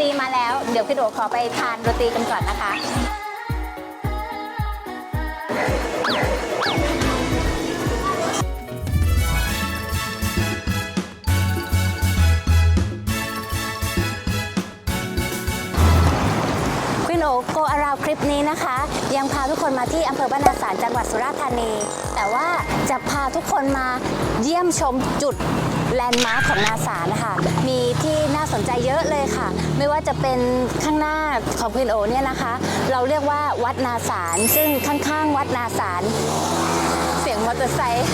ตีมาแล้ว เดี๋ยวพี่โดขอไปทานโรตีกันก่อนนะคะควินโอโกอาราวคลิปนี้นะคะ ยังพาทุกคนมาที่อำเภอบ้านนาสารจังหวัดสุราษฎร์ธานี แต่ว่าจะพาทุกคนมาเยี่ยมชมจุด ลนด์มาร์คของนาสานะคะ มีที่น่าสนใจเยอะเลยค่ะ ไม่ว่าจะเป็นข้างหน้าของเพลนโอเนี่ยนะคะ เราเรียกว่าวัดนาสาร ซึ่งข้างๆ วัดนาสาร เสียงมอเตอร์ไซค์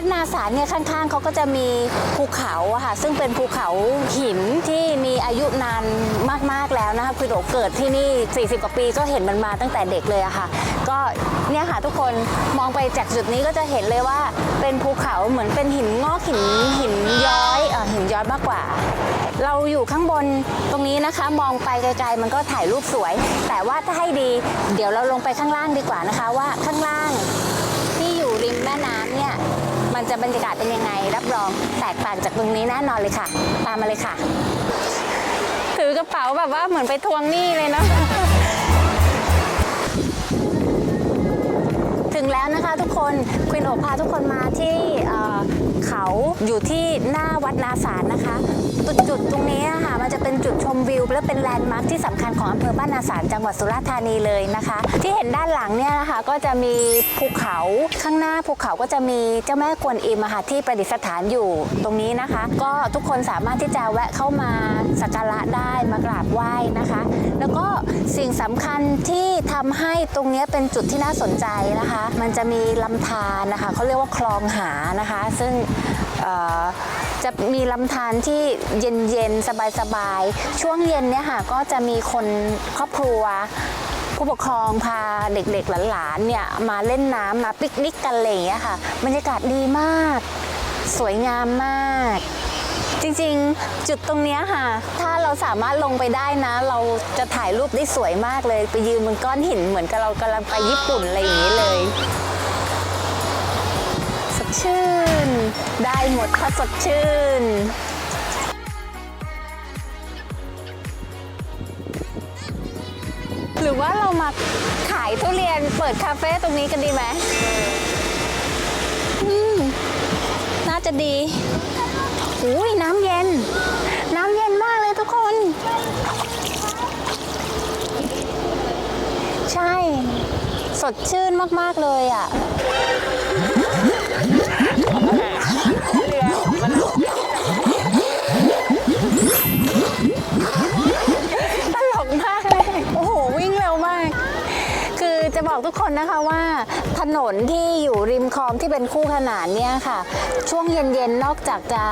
วัดนาสารเนี่ยข้างๆเขาก็จะมีภูเขาอะค่ะซึ่งเป็นภูเขาหินที่มีอายุนานมากๆแล้วนะคะคือโดเกิดที่นี่ 40 กว่าปีก็เห็นมันมาตั้งแต่เด็กเลยอะค่ะ ก็เนี่ยค่ะทุกคนมองไปจากจุดนี้ก็จะเห็นเลยว่าเป็นภูเขาเหมือนเป็นหินงอกหินหินย้อยเออหินย้อยมากกว่า เราอยู่ข้างบนตรงนี้นะคะ มองไปไกลๆ มันก็ถ่ายรูปสวย แต่ว่าถ้าให้ดี เดี๋ยวเราลงไปข้างล่างดีกว่านะคะว่าข้างล่าง ที่อยู่ริมแม่น้ำเนี่ย มันจะบรรยากาศเป็นยังไง รับรองแตกต่างจากตรงนี้แน่นอนเลยค่ะ ตามมาเลยค่ะ ถือกระเป๋าแบบว่าเหมือนไปทวงหนี้เลยเนาะถึงแล้วนะคะทุกคนควินโอพาทุกคนมาที่เอ่อเขาอยู่ที่หน้าวัดนาสารนะคะ จุดจุดตรงนี้ค่ะมันจะเป็นจุดชมวิว และเป็นแลนด์มาร์คที่สำคัญของอำเภอบ้านนาสารจังหวัดสุราษฎร์ธานีเลยนะคะ ที่เห็นด้านหลังเนี่ยนะคะก็จะมีภูเขาข้างหน้าภูเขาก็จะมีเจ้าแม่กวนอิมค่ะที่ประดิษฐานอยู่ตรงนี้นะคะ ก็ทุกคนสามารถที่จะแวะเข้ามาสักการะได้มากราบไหว้นะคะ แล้วก็สิ่งสำคัญที่ทำให้ตรงนี้เป็นจุดที่น่าสนใจนะคะ มันจะมีลำธารนะคะเขาเรียกว่าคลองหานะคะ ซึ่ง จะมีลำธารที่เย็นๆ สบายๆ ช่วงเย็นเนี่ยค่ะก็จะมีคนครอบครัวผู้ปกครองพาเด็กๆ หลานๆเนี่ยมาเล่นน้ำมาปิกนิกกันอะไรอย่างเงี้ยค่ะบรรยากาศดีมาก สวยงามมาก จริงๆจุดตรงเนี้ยค่ะ ถ้าเราสามารถลงไปได้นะ เราจะถ่ายรูปได้สวยมากเลย ไปยืนบนก้อนหินเหมือนกับเรากำลังไปญี่ปุ่นอะไรอย่างนี้เลย ชื่น ได้หมดถ้าสดชื่น หรือว่าเรามาขายทุเรียนเปิดคาเฟ่ตรงนี้กันดีไหมอืมน่าจะดีอุ้ยน้ำเย็น น้ำเย็นมากเลยทุกคน ใช่ สดชื่นมาก ๆ เลยอะ คนนะคะว่าถนนที่อยู่ริมคลองที่เป็นคู่ขนานเนี่ยค่ะ ช่วงเย็นๆนอกจากจะ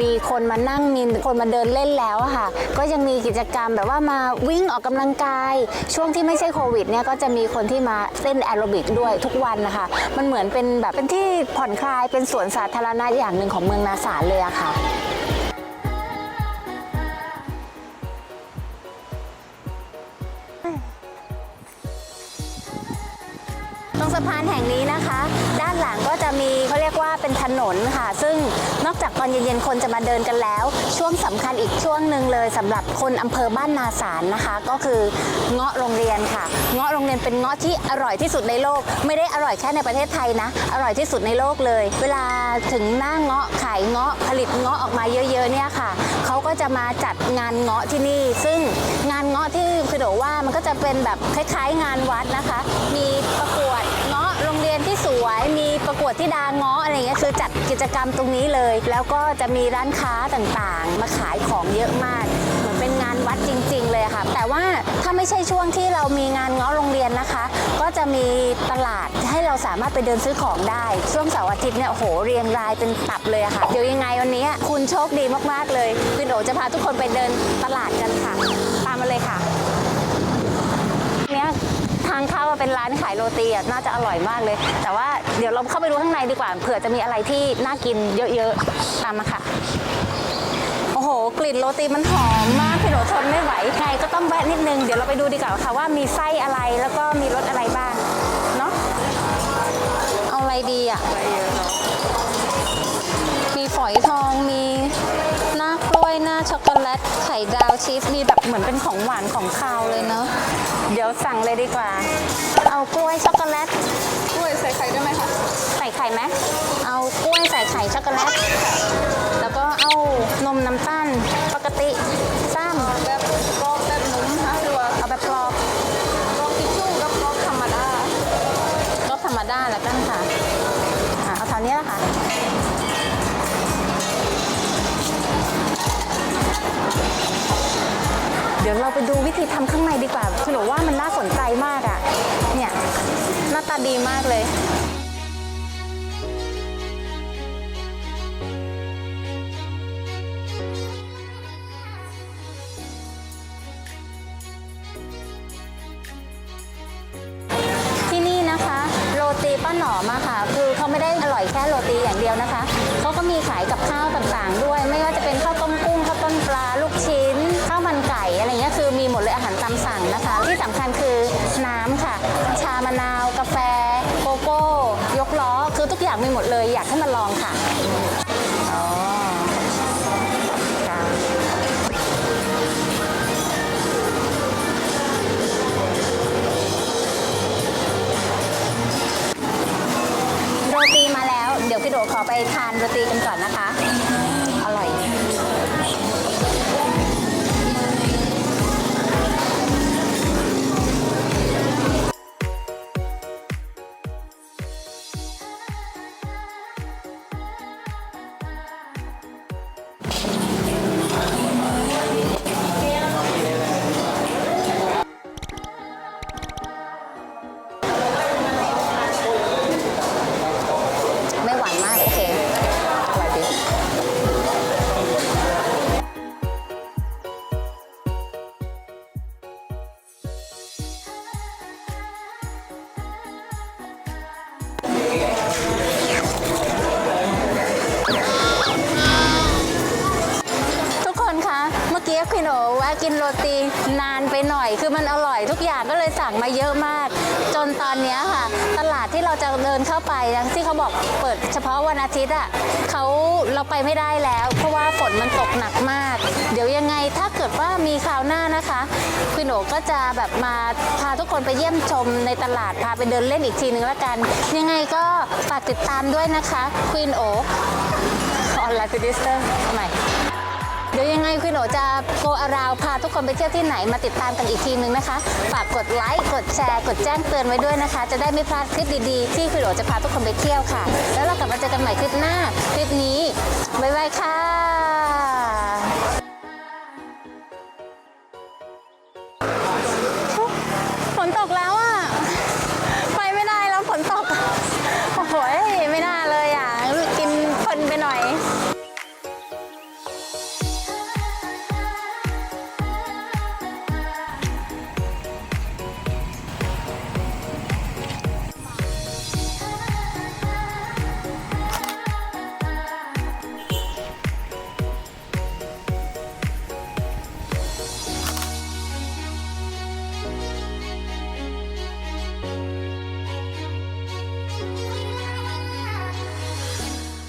มีคนมานั่งมีคนมาเดินเล่นแล้วค่ะ ก็ยังมีกิจกรรมแบบว่ามาวิ่งออกกำลังกาย ช่วงที่ไม่ใช่โควิดเนี่ยก็จะมีคนที่มาเต้นแอโรบิกด้วยทุกวันนะคะ มันเหมือนเป็นแบบเป็นที่ผ่อนคลายเป็นสวนสาธารณะอย่างหนึ่งของเมืองนาสาเลยอะค่ะ งนี้นะคะ ด้านหลังก็จะมีเขาเรียกว่าเป็นถนนค่ะ ซึ่งนอกจากตอนเย็นๆคนจะมาเดินกันแล้ว ช่วงสำคัญอีกช่วงหนึ่งเลยสำหรับคนอำเภอบ้านนาสารนะคะ ก็คือเงาะโรงเรียนค่ะเงาะโรงเรียนเป็นเงาะที่อร่อยที่สุดในโลก ไม่ได้อร่อยแค่ในประเทศไทยนะ อร่อยที่สุดในโลกเลย เวลาถึงหน้าเงาะขายเงาะผลิตเงาะออกมาเยอะๆเนี่ยค่ะเขาก็จะมาจัดงานเงาะที่นี่ ซึ่งงานเงาะที่คือโดว่ามันก็จะเป็นแบบคล้ายๆ งานวัดนะคะ มีประกวด วย มีประกวดที่ดางาะอะไรเงี้ยคือจัดกิจกรรมตรงนี้เลย แล้วก็จะมีร้านค้าต่างๆ มาขายของเยอะมาก เหมือนเป็นงานวัดจริง ๆ เลยค่ะ แต่ว่าถ้าไม่ใช่ช่วงที่เรามีงานเงาะโรงเรียนนะคะ ก็จะมีตลาดให้เราสามารถไปเดินซื้อของได้ ช่วงเสาร์อาทิตย์เนี่ยโอ้โหเรียงรายเป็นตับเลยอะค่ะ เดี๋ยวยังไงวันนี้คุณโชคดีมากๆเลยคุณโอจะพาทุกคนไปเดินตลาดกันค่ะ ตามมาเลยค่ะางเข้าอะเป็นร้านขายโรตีอะน่าจะอร่อยมากเลย แต่ว่าเดี๋ยวเราเข้าไปดูข้างในดีกว่าเผื่อจะมีอะไรที่น่ากินเยอะๆตามมาค่ะโอ้โห กลิ่นโรตีมันหอมมากพี่หนูทนไม่ไหวไงก็ต้องแวะนิดนึงเดี๋ยวเราไปดูดีกว่าค่ะว่ามีไส้อะไรแล้วก็มีรสอะไรบ้างเนาะเอาอะไรดีอะมีฝอยทองมีหน้ากล้วยหน้าช็อกโกแลตไข่ดาวชีสมีแบบเหมือนเป็นของหวานของคาวเลยเนอะ เดี๋ยวสั่งเลยดีกว่า เอากล้วยช็อกโกแลต กล้วยใส่ไข่ได้ไหมคะใส่ไข่ไหมเอากล้วยใส่ไข่ช็อกโกแลต แล้วก็เอานมน้ำตาลปกติซ้แบบกรอบแบบนุ่มนะหรือว่าำเอาแบบกรอบกรอบทิชชู่กับกรอบธรรมดาก็ธรรมดาแล้วกันค่ะอะ เอาเท่านี้แหละค่ะ เดี๋ยวเราไปดูวิธีทำข้างในดีกว่าคือหนูว่ามันน่าสนใจมากอะ่ะ เนี่ยหน้าตาดีมากเลยที่นี่นะคะโรตีป้าหนอมอะค่ะ คือเขาไม่ได้อร่อยแค่โรตีอย่างเดียวนะคะ เขาก็มีขายกับข้าวต่างๆด้วยไม่ ทานโรตีกันก่อนนะคะ กินโรตีนานไปหน่อย คือมันอร่อยทุกอย่างก็เลยสั่งมาเยอะมาก จนตอนนี้ค่ะ ตลาดที่เราจะเดินเข้าไปที่เขาบอกเปิดเฉพาะวันอาทิตย์อะเขาเราไปไม่ได้แล้ว เพราะว่าฝนมันตกหนักมาก เดี๋ยวยังไงถ้าเกิดว่ามีคราวหน้านะคะคุณโอก็จะแบบมาพาทุกคนไปเยี่ยมชมในตลาดพาไปเดินเล่นอีกทีนึงละกัน ยังไงก็ฝากติดตามด้วยนะคะควีนโอออนไลน์พิดิสเตอร์ใหม่ เดี๋ยวยังไงคุณโอจะโกอาราวพาทุกคนไปเที่ยวที่ไหนมาติดตามกันอีกทีนึงนะคะ ฝากกดไลค์กดแชร์ กดแจ้งเตือนไว้ด้วยนะคะ จะได้ไม่พลาดคลิปดีๆ ที่คุณโอจะพาทุกคนไปเที่ยวค่ะ แล้วเรากลับมาเจอกันใหม่คลิปหน้า คลิปนี้บ๊ายบายค่ะ